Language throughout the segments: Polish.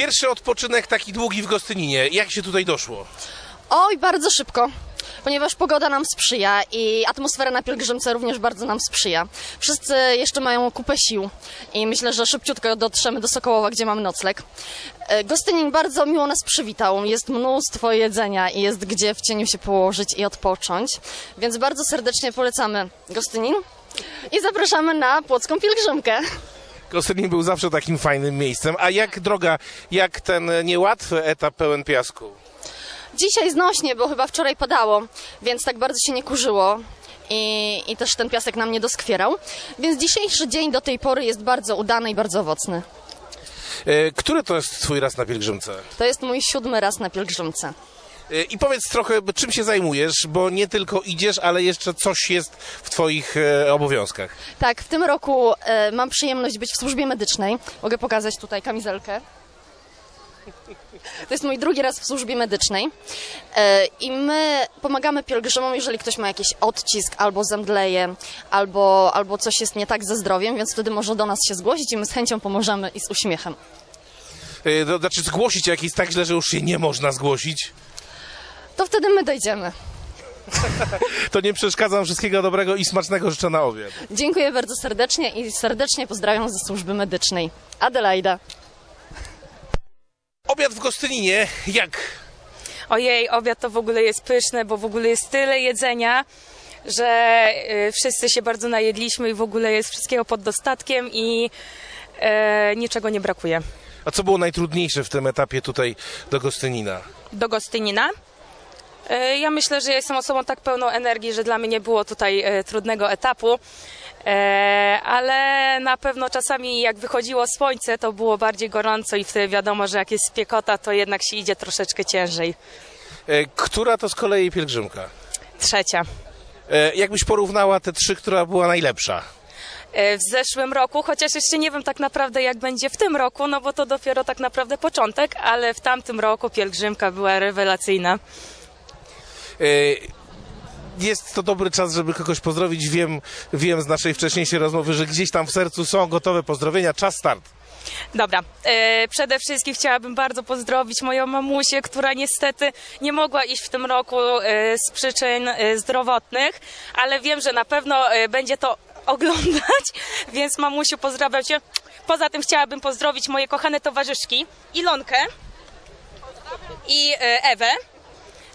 Pierwszy odpoczynek taki długi w Gostyninie. Jak się tutaj doszło? Oj, bardzo szybko, ponieważ pogoda nam sprzyja i atmosfera na pielgrzymce również bardzo nam sprzyja. Wszyscy jeszcze mają kupę sił i myślę, że szybciutko dotrzemy do Sokołowa, gdzie mamy nocleg. E, Gostynin bardzo miło nas przywitał. Jest mnóstwo jedzenia i jest gdzie w cieniu się położyć i odpocząć, więc bardzo serdecznie polecamy Gostynin i zapraszamy na Płocką Pielgrzymkę. Gostynin był zawsze takim fajnym miejscem. A jak droga, jak ten niełatwy etap pełen piasku? Dzisiaj znośnie, bo chyba wczoraj padało, więc tak bardzo się nie kurzyło. I, I też ten piasek nam nie doskwierał. Więc dzisiejszy dzień do tej pory jest bardzo udany i bardzo owocny. E, Który to jest twój raz na pielgrzymce? To jest mój siódmy raz na pielgrzymce. E, I powiedz trochę, czym się zajmujesz, bo nie tylko idziesz, ale jeszcze coś jest w twoich e, obowiązkach. Tak, w tym roku e, mam przyjemność być w służbie medycznej. Mogę pokazać tutaj kamizelkę. To jest mój drugi raz w służbie medycznej. I my pomagamy pielgrzymom, jeżeli ktoś ma jakiś odcisk, albo zemdleje, albo, albo coś jest nie tak ze zdrowiem, więc wtedy może do nas się zgłosić i my z chęcią pomożemy i z uśmiechem. To znaczy zgłosić jak jest tak źle, że już się nie można zgłosić. To wtedy my dojdziemy. To nie przeszkadzam. Wszystkiego dobrego i smacznego życzę na obiad. Dziękuję bardzo serdecznie i serdecznie pozdrawiam ze służby medycznej. Adelaida. Obiad w Gostyninie, jak? Ojej, obiad to w ogóle jest pyszne, bo w ogóle jest tyle jedzenia, że y, wszyscy się bardzo najedliśmy i w ogóle jest wszystkiego pod dostatkiem i e, niczego nie brakuje. A co było najtrudniejsze w tym etapie tutaj do Gostynina? Do Gostynina. E, ja myślę, że ja jestem osobą tak pełną energii, że dla mnie nie było tutaj e, trudnego etapu. E, ale na pewno czasami jak wychodziło słońce, to było bardziej gorąco i wtedy wiadomo, że jak jest spiekota, to jednak się idzie troszeczkę ciężej. Która to z kolei pielgrzymka? Trzecia. E, Jakbyś porównała te trzy, która była najlepsza? w zeszłym roku, chociaż jeszcze nie wiem tak naprawdę jak będzie w tym roku, no bo to dopiero tak naprawdę początek, ale w tamtym roku pielgrzymka była rewelacyjna. E, Jest to dobry czas, żeby kogoś pozdrowić. Wiem, wiem z naszej wcześniejszej rozmowy, że gdzieś tam w sercu są gotowe pozdrowienia. Czas start. Dobra, e, przede wszystkim chciałabym bardzo pozdrowić moją mamusię, która niestety nie mogła iść w tym roku e, z przyczyn zdrowotnych, ale wiem, że na pewno będzie to oglądać, więc mamusiu pozdrawiam Cię. Poza tym chciałabym pozdrowić moje kochane towarzyszki, Ilonkę i Ewę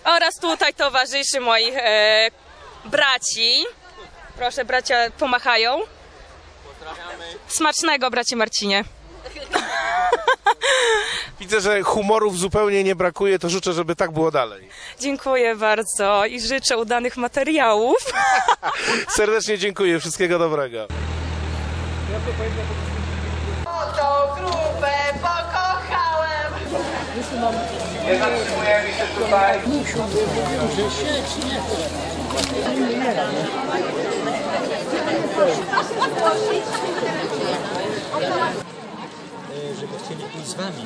oraz tutaj towarzyszy moich e, braci. Proszę, bracia pomachają. Smacznego, bracie Marcinie. Widzę, że humorów zupełnie nie brakuje, to życzę, żeby tak było dalej. Dziękuję bardzo i życzę udanych materiałów. Serdecznie dziękuję, wszystkiego dobrego. Grupę pokochałem. Nie tutaj. żeby chcieli pójść z wami.